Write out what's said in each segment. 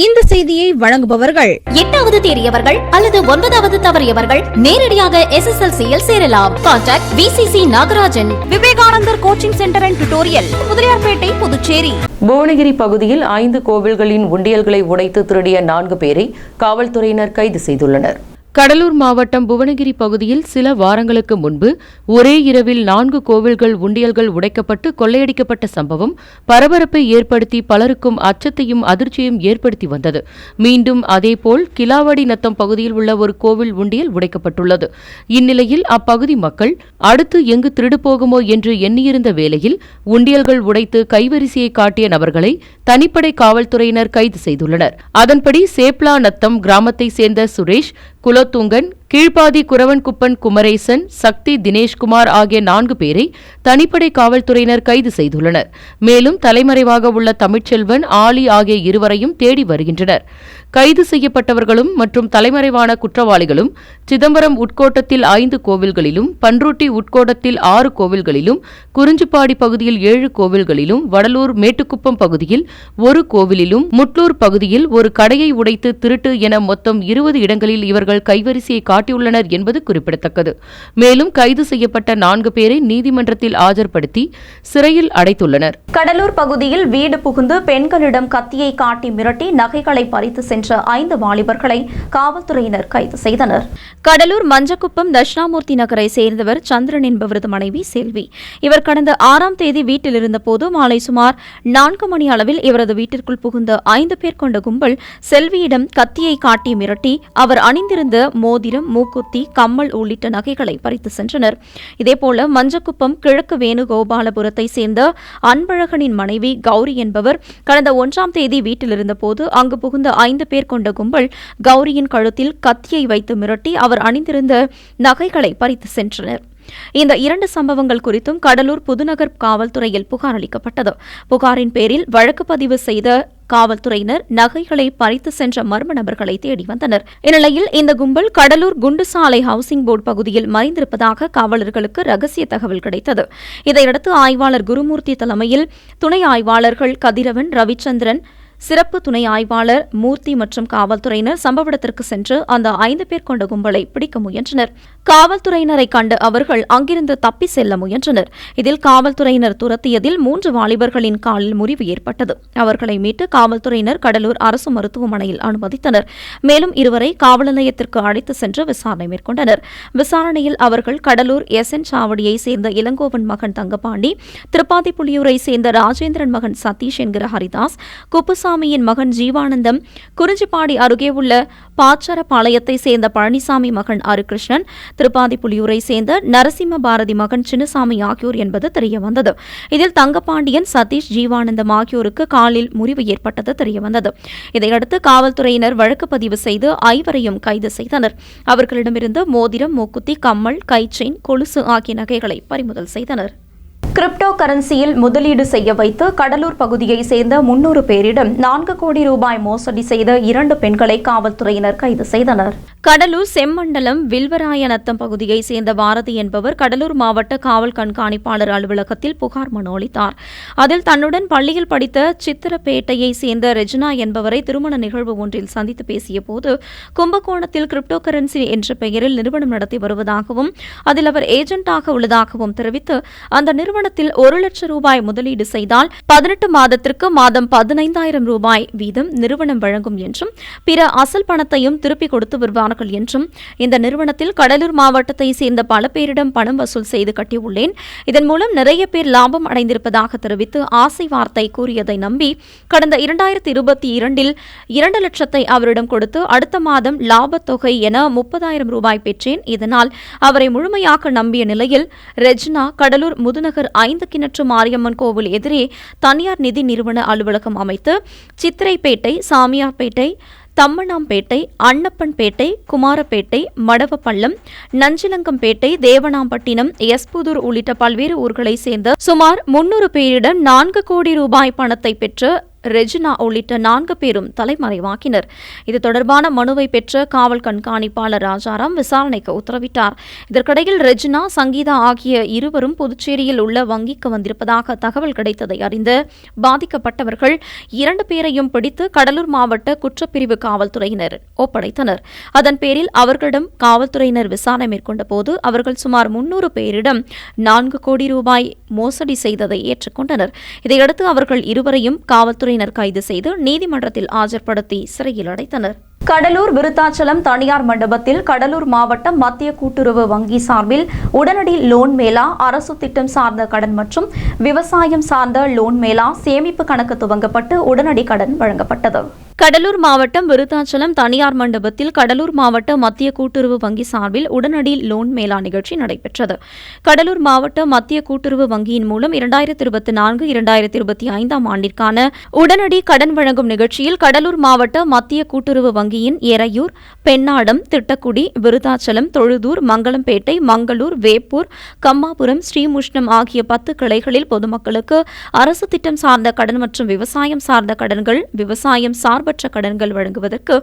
இந்த செய்தியை வழங்குபவர்கள் எட்டாவது தேறியவர்கள் அல்லது ஒன்பதாவது தவறியவர்கள் நேரடியாக எஸ்எஸ்எல்சியில் சேரலாம். Contact VCC Nagarajan Vivekanandar coaching centre and tutorial Mudaliarpet Puducherry. Bhuvanagiri பகுதியில் ஐந்து கோவில்களின் உண்டியல்களை உடைத்து திருடிய நான்கு பேரை காவல்துறையினர் கைது செய்துள்ளனர். கடலூர் மாவட்டம் புவனகிரி பகுதியில் சில வாரங்களுக்கு முன்பு ஒரே இரவில் நான்கு கோவில்கள் உண்டியல்கள் உடைக்கப்பட்டு கொள்ளையடிக்கப்பட்ட சம்பவம் பரபரப்பை ஏற்படுத்தி பலருக்கும் அச்சத்தையும் அதிர்ச்சியும் ஏற்படுத்தி வந்தது. மீண்டும் அதேபோல் கிலாவடி நத்தம் பகுதியில் உள்ள ஒரு கோவில் உண்டியல் உடைக்கப்பட்டுள்ளது. இந்நிலையில் அப்பகுதி மக்கள் அடுத்து எங்கு திருடு போகுமோ என்று எண்ணியிருந்த வேளையில் உண்டியல்கள் உடைத்து கைவரிசையை காட்டிய நபர்களை தனிப்படை காவல்துறையினர் கைது செய்துள்ளனர். அதன்படி சேப்லா நத்தம் கிராமத்தை சேர்ந்த சுரேஷ் குலோத்துங்கன் கீழ்ப்பாதி குரவன்குப்பன் குமரேசன் சக்தி தினேஷ்குமார் ஆகிய நான்கு பேரை தனிப்படை காவல்துறையினர் கைது செய்துள்ளனர். மேலும் தலைமறைவாக உள்ள தமிழ்ச்செல்வன் ஆலி ஆகிய இருவரையும் தேடி வருகின்றனர். கைது செய்யப்பட்டவர்களும் மற்றும் தலைமறைவான குற்றவாளிகளும் சிதம்பரம் உட்கோட்டத்தில் ஐந்து கோவில்களிலும் பன்ருட்டி உட்கோட்டத்தில் ஆறு கோவில்களிலும் குறிஞ்சிப்பாடி பகுதியில் ஏழு கோவில்களிலும் வடலூர் மேட்டுக்குப்பம் பகுதியில் ஒரு கோவிலிலும் முட்லூர் பகுதியில் ஒரு கடையை உடைத்து திருட்டு என மொத்தம் இருபது இடங்களில் இவர்கள் கைவரிசையை காட்டியுள்ளனர் என்பது குறிப்பிடத்தக்கது. மேலும் கைது செய்யப்பட்ட நான்கு பேரை நீதிமன்றத்தில் ஆஜர்படுத்தி சிறையில் அடைத்துள்ளனர். கடலூர் பகுதியில் வீடு புகுந்து பெண்களிடம் கத்தியை காட்டி மிரட்டி நகைகளை பறித்து சென்ற ஐந்து வாலிபர்களை காவல்துறையினர் கைது செய்தனர். கடலூர் மஞ்சக்குப்பம் தட்சிணாமூர்த்தி நகரை சேர்ந்தவர் சந்திரன் என்பவரது மனைவி செல்வி. இவர் கடந்த ஆறாம் தேதி வீட்டில் இருந்தபோது மாலை சுமார் நான்கு மணி அளவில் இவரது வீட்டிற்குள் புகுந்த ஐந்து பேர் கொண்ட கும்பல் செல்வியிடம் கத்தியை காட்டி மிரட்டி அவர் அணிந்திருந்த மோதிரம் மூக்குத்தி கம்மல் உள்ளிட்ட நகைகளை பறித்து சென்றனர். இதேபோல மஞ்சக்குப்பம் கிழக்கு வேணுகோபாலபுரத்தை சேர்ந்த அன்பழகனின் மனைவி கௌரி என்பவர் கடந்த ஒன்றாம் தேதி வீட்டில் இருந்தபோது அங்கு புகுந்த ஐந்து பேர் கொண்ட கும்பல் கௌரியின் கழுத்தில் கத்தியை வைத்து மிரட்டி அவர் அணிந்திருந்த நகைகளை பறித்து சென்றனர். இந்த இரண்டு சம்பவங்கள் குறித்தும் கடலூர் புதுநகர் காவல்துறையில் புகார் அளிக்கப்பட்டது. புகாரின் பேரில் வழக்கு பதிவு செய்த காவல்துறையினர் நகைகளை பறித்து சென்ற மர்ம நபர்களை தேடி வந்தனர். இந்நிலையில் இந்த கும்பல் கடலூர் குண்டுசாலை ஹவுசிங் போர்டு பகுதியில் மறைந்திருப்பதாக காவலர்களுக்கு ரகசிய தகவல் கிடைத்தது. இதையடுத்து ஆய்வாளர் குருமூர்த்தி தலைமையில் துணை ஆய்வாளர்கள் கதிரவன் ரவிச்சந்திரன் சிறப்பு துணை ஆய்வாளர் மூர்த்தி மற்றும் காவல்துறையினர் சம்பவ இடத்திற்கு சென்று அந்த ஐந்து பேர் கொண்ட கும்பலை பிடிக்க முயன்றனர். காவல்துறையினரை கண்டு அவர்கள் அங்கிருந்து தப்பி செல்ல முயன்றனர். இதில் காவல்துறையினர் துரத்தியதில் மூன்று வாலிபர்களின் காலில் முறிவு ஏற்பட்டது. அவர்களை மீட்டு காவல்துறையினர் கடலூர் அரசு மருத்துவமனையில் அனுமதித்தனர். மேலும் இருவரை காவல் நிலையத்திற்கு அழைத்து சென்று விசாரணை மேற்கொண்டனர். விசாரணையில் அவர்கள் கடலூர் எஸ். என். சாவடியை சேர்ந்த இளங்கோவன் மகன் தங்கபாண்டி திருப்பாதிப்புலியூரை சேர்ந்த ராஜேந்திரன் மகன் சதீஷ் என்கிற ஹரிதாஸ் குப்புசா பழனிசாமியின் மகன் ஜீவானந்தம் குறிஞ்சிப்பாடி அருகே உள்ள பாச்சரபாளையத்தை சேர்ந்த பழனிசாமி மகன் அருகிருஷ்ணன் திருப்பாதிப்புலியூரை சேர்ந்த நரசிம்ம பாரதி மகன் சின்னசாமி ஆகியோர் என்பது தெரியவந்தது. இதில் தங்கபாண்டியன் சதீஷ் ஜீவானந்தம் ஆகியோருக்கு காலில் முறிவு ஏற்பட்டது தெரியவந்தது. இதையடுத்து காவல்துறையினர் வழக்கு பதிவு செய்து ஐவரையும் கைது செய்தனர். அவர்களிடமிருந்து மோதிரம் மூக்குத்தி கம்மல் கைச்செயின் கொலுசு ஆகிய நகைகளை பறிமுதல் செய்தனர். கிரிப்டோ கரன்சியில் முதலீடு செய்ய வைத்து கடலூர் பகுதியை சேர்ந்த முன்னூறு பேரிடம் நான்கு கோடி ரூபாய் மோசடி செய்த இரண்டு பெண்களை காவல்துறையினர் கைது செய்தனர். கடலூர் செம்மண்டலம் வில்வராயநத்தம் பகுதியை சேர்ந்த பாரதி என்பவர் கடலூர் மாவட்ட காவல் கண்காணிப்பாளர் அலுவலகத்தில் புகார் மனு அளித்தார். அதில் தன்னுடன் பள்ளியில் படித்த சித்திரப்பேட்டையை சேர்ந்த ரெஜினா என்பவரை திருமண நிகழ்வு ஒன்றில் சந்தித்து பேசிய போது கும்பகோணத்தில் கிரிப்டோ கரன்சி என்ற பெயரில் நிறுவனம் நடத்தி வருவதாகவும் அதில் அவர் ஏஜென்ட்டாக உள்ளதாகவும் தெரிவித்து அந்த நிறுவனத்தில் ஒரு லட்சம் ரூபாய் முதலீடு செய்தால் பதினெட்டு மாதத்திற்கு மாதம் பதினைந்தாயிரம் ரூபாய் வீதம் நிறுவனம் வழங்கும் என்றும் பிற அசல் பணத்தையும் திருப்பிக் கொடுத்து வருவார்கள் என்றும் இந்த நிறுவனத்தில் கடலூர் மாவட்டத்தை சேர்ந்த பல பேரிடம் பணம் வசூல் செய்து கட்டியுள்ளேன். இதன் மூலம் நிறைய பேர் லாபம் அடைந்திருப்பதாக தெரிவித்து ஆசை வார்த்தை கூறியதை நம்பி கடந்த இரண்டாயிரத்தி இருபத்தி இரண்டில் இரண்டு லட்சத்தை அவரிடம் கொடுத்து அடுத்த மாதம் லாபத் தொகை என முப்பதாயிரம் ரூபாய் பெற்றேன். இதனால் அவரை முழுமையாக நம்பிய நிலையில் ரெஜ்னா கடலூர் முதுநகர் ஐந்து கிணற்று மாரியம்மன் கோவில் எதிரே தனியார் நிதி நிறுவன அலுவலகம் அமைத்து சித்திரைப்பேட்டை சாமியார்பேட்டை தம்மனாம்பேட்டை அன்னப்பன்பேட்டை குமாரப்பேட்டை மடவப்பள்ளம் நஞ்சிலங்கம்பேட்டை தேவனாம்பட்டினம் எஸ்புதூர் உள்ளிட்ட பல்வேறு ஊர்களைச் சேர்ந்த சுமார் முன்னூறு பேரிடம் நான்கு கோடி ரூபாய் பணத்தை பெற்று ரெஜினா உள்ளிட்ட நான்கு பேரும் தலைமறைவாக்கினர். இது தொடர்பான மனுவை பெற்ற காவல் கண்காணிப்பாளர் ராஜாராம் விசாரணைக்கு உத்தரவிட்டார். இதற்கிடையில் ரெஜினா சங்கீதா ஆகிய இருவரும் புதுச்சேரியில் உள்ள வங்கிக்கு வந்திருப்பதாக தகவல் கிடைத்ததை அறிந்து பாதிக்கப்பட்டவர்கள் இரண்டு பேரையும் பிடித்து கடலூர் மாவட்ட குற்றப்பிரிவு காவல்துறையினர் ஒப்படைத்தனர். அதன் பேரில் அவர்களிடம் காவல்துறையினர் விசாரணை மேற்கொண்ட போது அவர்கள் சுமார் முன்னூறு பேரிடம் நான்கு கோடி ரூபாய் மோசடி செய்ததை ஏற்றுக்கொண்டனர். இதையடுத்து அவர்கள் இருவரையும் காவல்துறை காவல்துறையினர் கைது செய்து நீதிமன்றத்தில் ஆஜர்படுத்தி சிறையில் அடைத்தனர். கடலூர் விருத்தாச்சலம் தனியார் மண்டபத்தில் கடலூர் மாவட்டம் மத்திய கூட்டுறவு வங்கி சார்பில் உடனடி லோன் மேலா அரசு திட்டம் சார்ந்த கடன் மற்றும் விவசாயம் சார்ந்த லோன் மேலா சேமிப்பு கணக்கு துவங்கப்பட்டு உடனடி கடன் வழங்கப்பட்டது. கடலூர் மாவட்டம் விருத்தாச்சலம் தனியார் மண்டபத்தில் கடலூர் மாவட்ட மத்திய கூட்டுறவு வங்கி சார்பில் உடனடி லோன் மேலா நிகழ்ச்சி நடைபெற்றது. கடலூர் மாவட்ட மத்திய கூட்டுறவு வங்கியின் மூலம் இரண்டாயிரத்தி இருபத்தி நான்கு இரண்டாயிரத்தி இருபத்தி ஐந்தாம் ஆண்டிற்கான உடனடி கடன் வழங்கும் நிகழ்ச்சியில் கடலூர் மாவட்ட மத்திய கூட்டுறவு வங்கியின் எரையூர் பெண்ணாடம் திட்டக்குடி விருத்தாச்சலம் தொழுதூர் மங்களம்பேட்டை மங்களூர் வேப்பூர் கம்மாபுரம் ஸ்ரீமுஷ்ணம் ஆகிய பத்து கிளைகளில் பொதுமக்களுக்கு அரசு திட்டம் சார்ந்த கடன் மற்றும் விவசாயம் சார்ந்த கடன்கள் விவசாயம் சார்பற்ற கடன்கள் வழங்குவதற்கு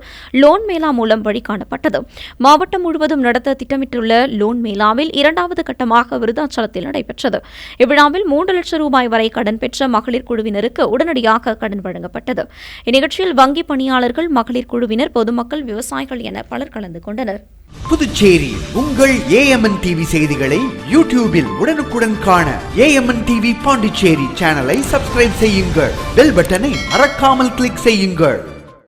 லோன் மேலா மூலம் வழி காணப்பட்டது மாவட்டம் முழுவதும் நடத்த திட்டமிட்டுள்ள லோன் மேலாவில் இரண்டாவது கட்டமாக விருதாச்சலத்தில் நடைபெற்றது. இவ்விழாவில் மூன்று லட்சம் ரூபாய் வரை கடன் பெற்ற மகளிர் குழுவினருக்கு உடனடியாக கடன் வழங்கப்பட்டது. இந்நிகழ்ச்சியில் வங்கி பணியாளர்கள் மகளிர் குழுவினர் பொதுமக்கள் விவசாயிகள் என பலர் கலந்து கொண்டனர். புதுச்சேரி உங்கள் ஏஎம்என் டிவி செய்திகளை யூடியூபில் உடனுக்குடன் காண ஏஎம்என் டிவி பாண்டிச்சேரி சேனலை சப்ஸ்கிரைப் செய்யுங்கள். பெல் பட்டனை மறக்காமல் கிளிக் செய்யுங்கள்.